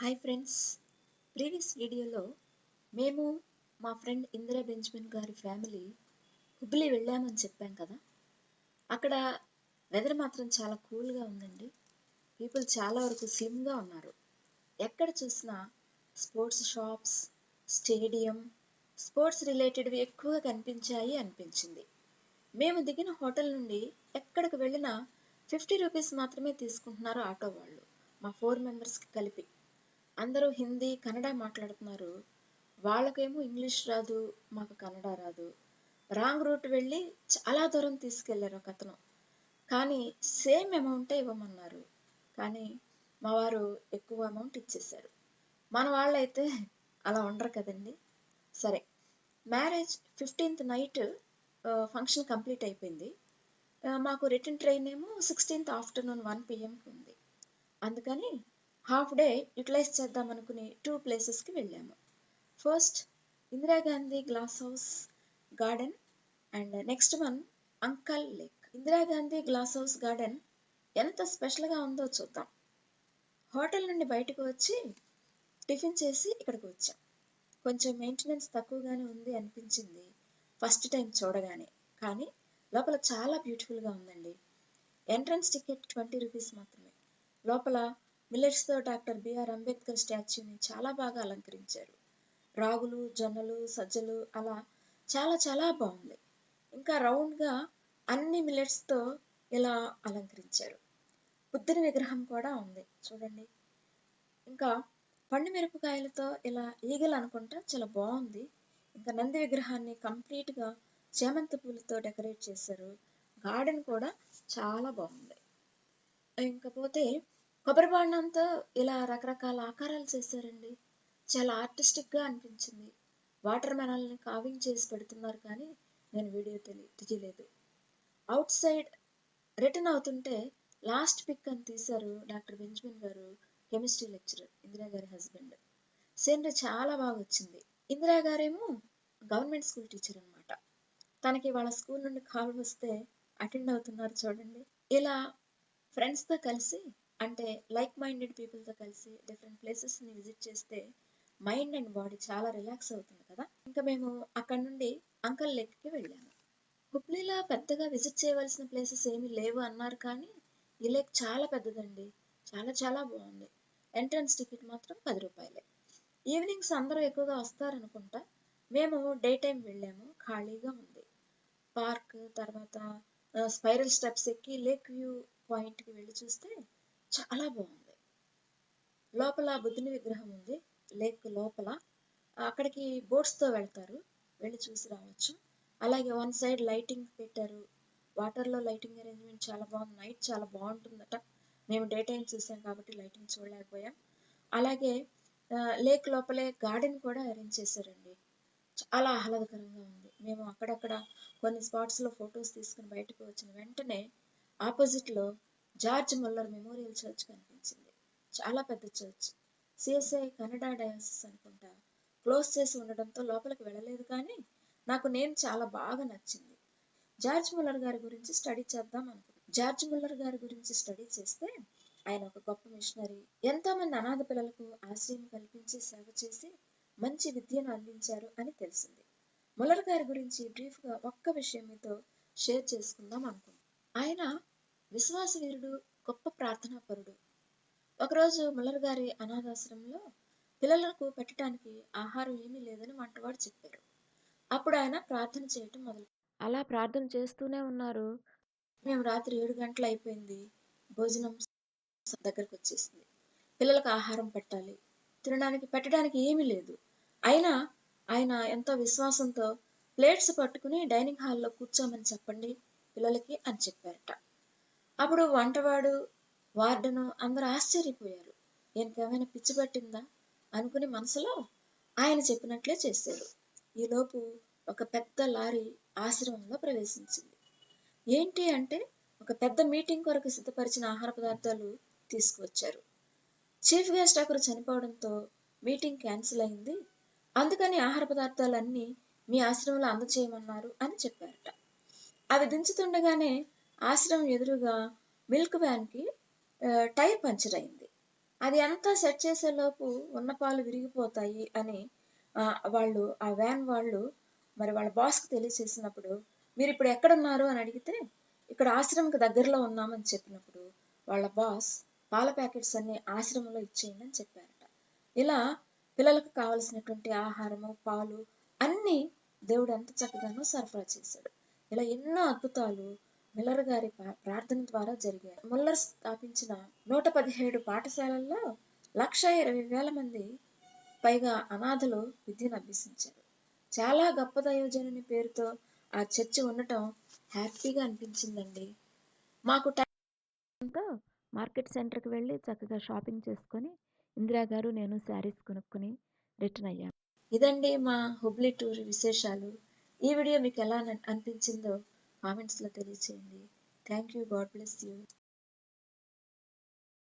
Hi friends. Previous వీడియోలో మేము మా ఫ్రెండ్ ఇందిరా బెంజమిన్ గారి ఫ్యామిలీ హుబ్లీ వెళ్ళామని చెప్పాం కదా. అక్కడ వెదర్ మాత్రం చాలా కూల్గా ఉందండి. పీపుల్ చాలా వరకు స్లిమ్గా ఉన్నారు. ఎక్కడ చూసినా స్పోర్ట్స్ షాప్స్ స్టేడియం స్పోర్ట్స్ రిలేటెడ్వి ఎక్కువగా కనిపించాయి అనిపించింది. మేము దిగిన హోటల్ నుండి ఎక్కడికి వెళ్ళినా ఫిఫ్టీ రూపీస్ మాత్రమే తీసుకుంటున్నారు ఆటో వాళ్ళు మా ఫోర్ మెంబర్స్కి కలిపి. అందరూ హిందీ కన్నడ మాట్లాడుతున్నారు. వాళ్ళకేమో ఇంగ్లీష్ రాదు మాకు కన్నడ రాదు. రాంగ్ రూట్ వెళ్ళి చాలా దూరం తీసుకెళ్ళారు ఒక అతను. కానీ సేమ్ అమౌంటే ఇవ్వమన్నారు. కానీ మా వారు ఎక్కువ అమౌంట్ ఇచ్చేశారు. మన వాళ్ళైతే అలా ఉండరు కదండి. సరే marriage fifteenth night function complete అయిపోయింది. మాకు రిటర్న్ ట్రైన్ ఏమో సిక్స్టీన్త్ ఆఫ్టర్నూన్ వన్ పిఎంకి ఉంది. అందుకని హాఫ్ డే యూటిలైజ్ చేద్దాం అనుకుని టూ ప్లేసెస్కి వెళ్ళాము. First Indira Gandhi glass house garden and next one uncle lake. Indira Gandhi glass house garden ఎంత స్పెషల్గా ఉందో చూద్దాం. హోటల్ నుండి బయటకు వచ్చి టిఫిన్ చేసి ఇక్కడికి వచ్చాం. కొంచెం మెయింటెనెన్స్ తక్కువగానే ఉంది అనిపించింది ఫస్ట్ టైం చూడగానే. కానీ లోపల చాలా బ్యూటిఫుల్గా ఉందండి. ఎంట్రన్స్ టికెట్ ట్వంటీ రూపీస్ మాత్రమే. లోపల మిల్లెట్స్తో డాక్టర్ బిఆర్ అంబేద్కర్ స్టాచ్యూని చాలా బాగా అలంకరించారు. రాగులు జొన్నలు సజ్జలు అలా చాలా చాలా బాగుంది. ఇంకా రౌండ్గా అన్ని మిల్లెట్స్తో ఇలా అలంకరించారు. బుద్ధుని విగ్రహం కూడా ఉంది. చూడండి. ఇంకా పండు మిరపకాయలతో ఇలా ఈగలు అనుకుంటా చాలా బాగుంది. ఇంకా నంది విగ్రహాన్ని కంప్లీట్గా చేమంతి పూలతో డెకరేట్ చేశారు. గార్డెన్ కూడా చాలా బాగుంది. ఇంకపోతే కొబ్బరి బాండంతో ఇలా రకరకాల ఆకారాలు చేశారండి. చాలా ఆర్టిస్టిక్గా అనిపించింది. వాటర్ మెనల్ని కావింగ్ చేసి పెడుతున్నారు కానీ నేను వీడియో తెలి తీయలేదు. అవుట్ సైడ్ రిటర్న్ అవుతుంటే లాస్ట్ పిక్ అని తీశారు డాక్టర్ బెంజమిన్ గారు కెమిస్ట్రీ లెక్చరర్ ఇందిరా గారి హస్బెండ్. సీనరీ చాలా బాగా వచ్చింది. ఇందిరా గారేమో గవర్నమెంట్ స్కూల్ టీచర్ అనమాట తనకి వాళ్ళ స్కూల్ నుండి కాల్ వస్తే అటెండ్ అవుతున్నారు చూడండి. ఇలా ఫ్రెండ్స్తో కలిసి అంటే లైక్ మైండెడ్ పీపుల్తో కలిసి డిఫరెంట్ ప్లేసెస్ని విజిట్ చేస్తే మైండ్ అండ్ బాడీ చాలా రిలాక్స్ అవుతుంది కదా? ఇంకా మేము అక్కడ నుండి అంకల్ లేక్కి వెళ్ళాము. హుబ్లీలో పెద్దగా విజిట్ చేయవలసిన ప్లేసెస్ ఏమీ లేవు అన్నారు కానీ ఈ లేక్ చాలా పెద్దదండి. చాలా చాలా బాగుంది. ఎంట్రన్స్ టికెట్ మాత్రం పది రూపాయలే. ఈవినింగ్స్ అందరూ ఎక్కువగా వస్తారనుకుంటా మేము డే టైం వెళ్ళాము. ఖాళీగా ఉంది. పార్క్ తర్వాత స్పైరల్ స్టెప్స్ ఎక్కి లేక్ వ్యూ పాయింట్కి వెళ్ళి చూస్తే చాలా బాగుంది. లోపల బుద్ధుని విగ్రహం ఉంది. లేక్ లోపల. అక్కడికి బోట్స్తో వెళ్తారు. వెళ్ళి చూసి రావచ్చు. అలాగే వన్ సైడ్ లైటింగ్ పెట్టారు. వాటర్లో లైటింగ్ అరేంజ్మెంట్ చాలా బాగుంది. నైట్ చాలా బాగుంటుందట. మేము డే టైం చూసాం కాబట్టి లైటింగ్ చూడలేకపోయాం. అలాగే లేక్ లోపలే గార్డెన్ కూడా అరేంజ్ చేశారండి. చాలా ఆహ్లాదకరంగా ఉంది. మేము అక్కడక్కడ కొన్ని స్పాట్స్లో ఫొటోస్ తీసుకుని బయటకు వచ్చిన వెంటనే ఆపోజిట్లో జార్జ్ ముల్లర్ మెమోరియల్ చర్చ్ కనిపించింది. చాలా పెద్ద చర్చ్. సిఎస్ఐ కన్నడ డయాసిస్ అనుకుంటా. క్లోజ్ చేసి ఉండడంతో లోపలికి వెళ్ళలేదు కానీ నాకు నేను చాలా బాగా నచ్చింది. జార్జ్ ముల్లర్ గారి గురించి స్టడీ చేద్దాం అనుకున్నాను జార్జ్ ముల్లర్ గారి గురించి స్టడీ చేస్తే ఆయన ఒక గొప్ప మిషనరీ. ఎంతో మంది అనాథ పిల్లలకు ఆశ్రయం కల్పించి సేవ చేసి మంచి విద్యను అందించారు అని తెలిసింది. ముల్లర్ గారి గురించి బ్రీఫ్గా ఒక్క విషయం మీతో షేర్ చేసుకుందాం అనుకున్నాను ఆయన విశ్వాస వీరుడు గొప్ప ప్రార్థనాపరుడు. ఒకరోజు ముల్లర్ గారి అనాథాశ్రమంలో పిల్లలకు పెట్టడానికి ఆహారం ఏమీ లేదని వంటవాడు చెప్పారు అప్పుడు ఆయన ప్రార్థన చేయటం మొదలు అలా ప్రార్థన చేస్తూనే ఉన్నారు. మేము రాత్రి ఏడు గంటలు అయిపోయింది. భోజనం దగ్గరకు వచ్చేసింది. పిల్లలకు ఆహారం పెట్టాలి. తినడానికి పెట్టడానికి ఏమీ లేదు. అయినా ఆయన ఎంతో విశ్వాసంతో ప్లేట్స్ పట్టుకుని డైనింగ్ హాల్లో కూర్చోమని చెప్పండి పిల్లలకి అని చెప్పారట. అప్పుడు వంటవాడు వార్డను అందరూ ఆశ్చర్యపోయారు. ఈయనకేమైనా పిచ్చి పట్టిందా? అనుకుని మనసులో ఆయన చెప్పినట్లే చేశారు. ఈలోపు ఒక పెద్ద లారీ ఆశ్రమంలో ప్రవేశించింది. ఏంటి అంటే ఒక పెద్ద మీటింగ్ కొరకు సిద్ధపరిచిన ఆహార పదార్థాలు తీసుకువచ్చారు. చీఫ్ గెస్ట్ ఒకరు చనిపోవడంతో మీటింగ్ క్యాన్సిల్ అయింది. అందుకని ఆహార పదార్థాలన్నీ మీ ఆశ్రమంలో అందచేయమన్నారు అని చెప్పారట. అవి దించుతుండగానే ఆశ్రమం ఎదురుగా మిల్క్ వ్యాన్కి టైర్ పంచర్ అయింది. అది అంతా సెట్ చేసేలోపు ఉన్న పాలు విరిగిపోతాయి అని వాళ్ళు ఆ వ్యాన్ వాళ్ళు మరి వాళ్ళ బాస్కి తెలియచేసినప్పుడు మీరు ఇప్పుడు ఎక్కడున్నారు అని అడిగితే ఇక్కడ ఆశ్రమంకి దగ్గరలో ఉన్నామని చెప్పినప్పుడు వాళ్ళ బాస్ పాల ప్యాకెట్స్ అన్ని ఆశ్రమంలో ఇచ్చేయండి అని చెప్పారట. ఇలా పిల్లలకు కావలసినటువంటి ఆహారము పాలు అన్నీ దేవుడు ఎంత చక్కగానో సరఫరా చేశాడు. ఇలా ఎన్నో అద్భుతాలు మిల్లర్ గారి ప్రా- ప్రార్థన ద్వారా జరిగాయి. ముల్లర్ స్థాపించిన నూట పదిహేడు పాఠశాలల్లో లక్ష ఇరవై వేల మంది పైగా అనాథలు విద్యను అభ్యసించారు. చాలా గొప్ప దయోజనుని పేరుతో ఆ చర్చి ఉండటం హ్యాపీగా అనిపించిందండి. మాకు టైంతో మార్కెట్ సెంటర్కి వెళ్ళి చక్కగా షాపింగ్ చేసుకొని ఇందిరా గారు నేను శారీస్ కొనుక్కొని రిటర్న్ అయ్యాను ఇదండి మా హుబ్లీ టూర్ విశేషాలు. ఈ వీడియో మీకు ఎలా అనిపించిందో కామెంట్స్లో తెలియచేయండి. Thank you God bless you.